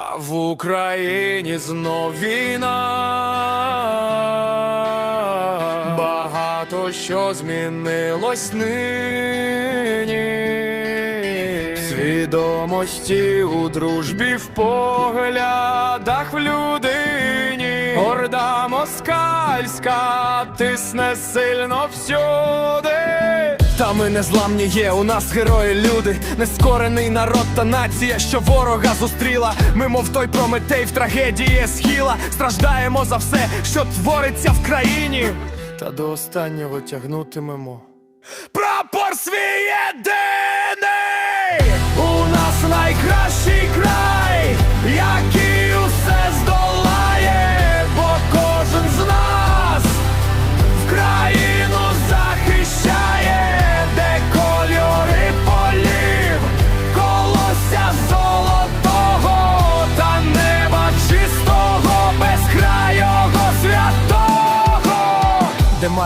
А в Україні знов війна. Багато що змінилось нині. Свідомості у дружбі в поглядах в людині. Орда москальська тисне сильно всюди. Та ми не зламні є, у нас герої люди, нескорений народ та нація, що ворога зустріла. Ми, мов той прометей в трагедії схіла, страждаємо за все, що твориться в країні. Та до останнього тягнутимемо.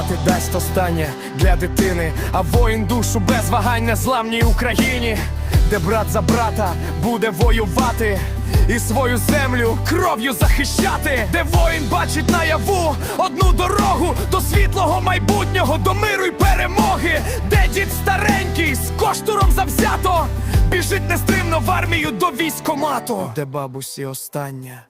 Мати дасть останнє для дитини, а воїн душу без вагань незламній Україні, де брат за брата буде воювати. І свою землю кров'ю захищати, де воїн бачить наяву одну дорогу до світлого майбутнього, до миру й перемоги, де дід старенький з коштуром завзято біжить нестримно в армію до військомату, де бабусі остання.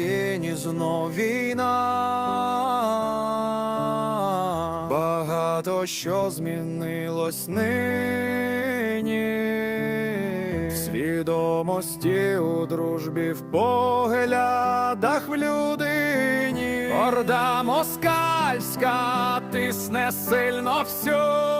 Україні знов війна. Багато що змінилось нині. В свідомості у дружбі в поглядах в людині. Орда москальська тисне сильно всюди.